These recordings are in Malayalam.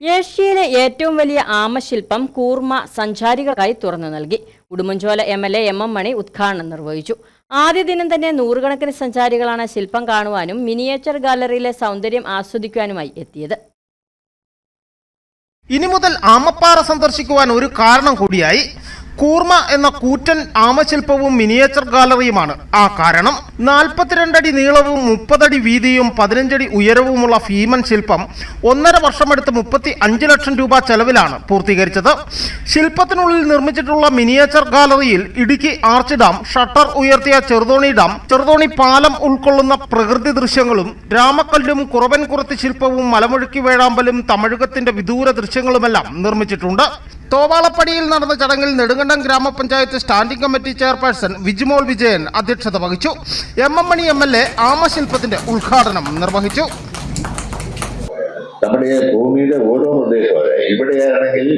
ഏഷ്യയിലെ ഏറ്റവും വലിയ ആമശില്പം കൂർമ്മ സഞ്ചാരികൾക്കായി തുറന്നു നൽകി. Udumbanchola M L A M M Mani ഉദ്ഘാടനം നിർവഹിച്ചു. ആദ്യ ദിനം തന്നെ നൂറുകണക്കിന് സഞ്ചാരികളാണ് ശില്പം കാണുവാനും മിനിയേച്ചർ ഗാലറിയിലെ സൗന്ദര്യം ആസ്വദിക്കുവാനുമായി എത്തിയത്. ഇനി മുതൽ ആമപ്പാറ സന്ദർശിക്കുവാൻ ഒരു കാരണം കൂടിയായി കൂർമ എന്ന കൂറ്റൻ ആമശില്പവും മിനിയേച്ചർ ഗാലറിയുമാണ് ആ കാരണം നാൽപ്പത്തിരണ്ടടി നീളവും മുപ്പതടി വീതിയും പതിനഞ്ചടി ഉയരവുമുള്ള ഭീമൻ ശില്പം ഒന്നര വർഷമെടുത്ത് മുപ്പത്തി അഞ്ച് ലക്ഷം രൂപ ചെലവിലാണ് പൂർത്തീകരിച്ചത്. ശില്പത്തിനുള്ളിൽ നിർമ്മിച്ചിട്ടുള്ള മിനിയേച്ചർ ഗാലറിയിൽ ഇടുക്കി ആർച്ച് ഡാം ഷട്ടർ ഉയർത്തിയ ചെറുതോണി ഡാം ചെറുതോണി പാലം ഉൾക്കൊള്ളുന്ന പ്രകൃതി ദൃശ്യങ്ങളും രാമക്കല്ലും കുറവൻ കുറത്തി ശില്പവും മലമുഴുക്കി വേഴാമ്പലും തമിഴകത്തിന്റെ വിദൂര ദൃശ്യങ്ങളുമെല്ലാം നിർമ്മിച്ചിട്ടുണ്ട്. തോവാളപ്പടിയിൽ നടന്ന ചടങ്ങിൽ നെടുങ്കണ്ടം ഗ്രാമപഞ്ചായത്ത് standing committee chairperson Vijimol Vijayan അധ്യക്ഷത വഹിച്ചു. M M Mani M L A ആമശില്പത്തിന്റെ ഉദ്ഘാടനം നിർവഹിച്ചു. നമ്മുടെ ഭൂമിയുടെ ഓരോ പ്രദേശവും ഇവിടെയാണെങ്കിൽ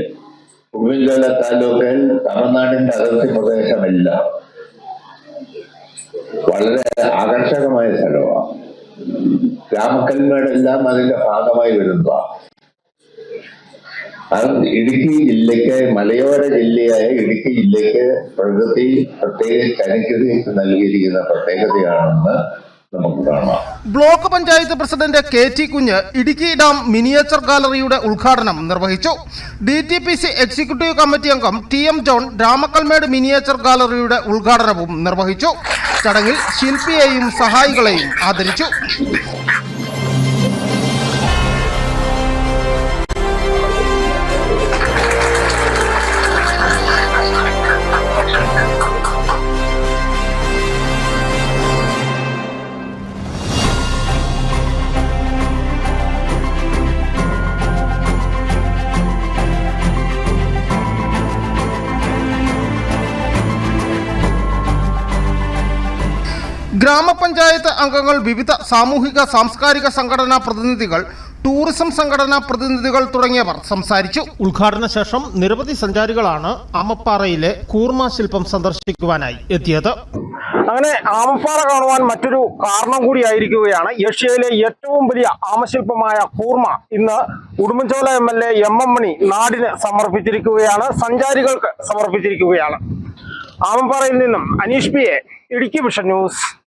ഉടുമ്പൻചോല താലൂക്കിൽ തമിഴ്നാടിന്റെ അതിർത്തി പ്രദേശമെല്ലാം. വളരെ ആകർഷകമായ സ്ഥലമാണ്. രാമക്കൽമേടെല്ലാം അതിന്റെ ഭാഗമായി വരുന്നതാണ്. ഇടുക്കി ജില്ലയ്ക്ക് മലയോര ജില്ലയായ ഇടുക്കി ജില്ലയ്ക്ക് പ്രകൃതി പ്രത്യേകിച്ച് കനകൃതി നൽകിയിരിക്കുന്ന പ്രത്യേകതയാണെന്ന് block panchayat president K T Kunju Idukki dam miniature ഗാലറിയുടെ ഉദ്ഘാടനം നിർവഹിച്ചു. D T P C executive committee അംഗം T M John Ramakkalmedu miniature ഗാലറിയുടെ ഉദ്ഘാടനവും നിർവഹിച്ചു. ചടങ്ങിൽ ശില്പിയെയും സഹായികളെയും ആദരിച്ചു. ഗ്രാമപഞ്ചായത്ത് അംഗങ്ങൾ വിവിധ സാമൂഹിക സാംസ്കാരിക സംഘടനാ പ്രതിനിധികൾ ടൂറിസം സംഘടനാ പ്രതിനിധികൾ തുടങ്ങിയവർ സംസാരിച്ചു. ഉദ്ഘാടന ശേഷം നിരവധി സഞ്ചാരികളാണ് ആമപ്പാറയിലെ കൂർമ ശില്പം സന്ദർശിക്കുവാനായി എത്തിയത്. അങ്ങനെ ആമപ്പാറ കാണുവാൻ മറ്റൊരു കാരണം കൂടിയായിരിക്കുകയാണ് ഏഷ്യയിലെ ഏറ്റവും വലിയ ആമശില്പമായ കൂർമ ഇന്ന് Udumbanchola M L A M M Mani നാടിന് സമർപ്പിച്ചിരിക്കുകയാണ്. സഞ്ചാരികൾക്ക് സമർപ്പിച്ചിരിക്കുകയാണ്. ആമപ്പാറയിൽ നിന്നും Aneesh P A Idukki vision news.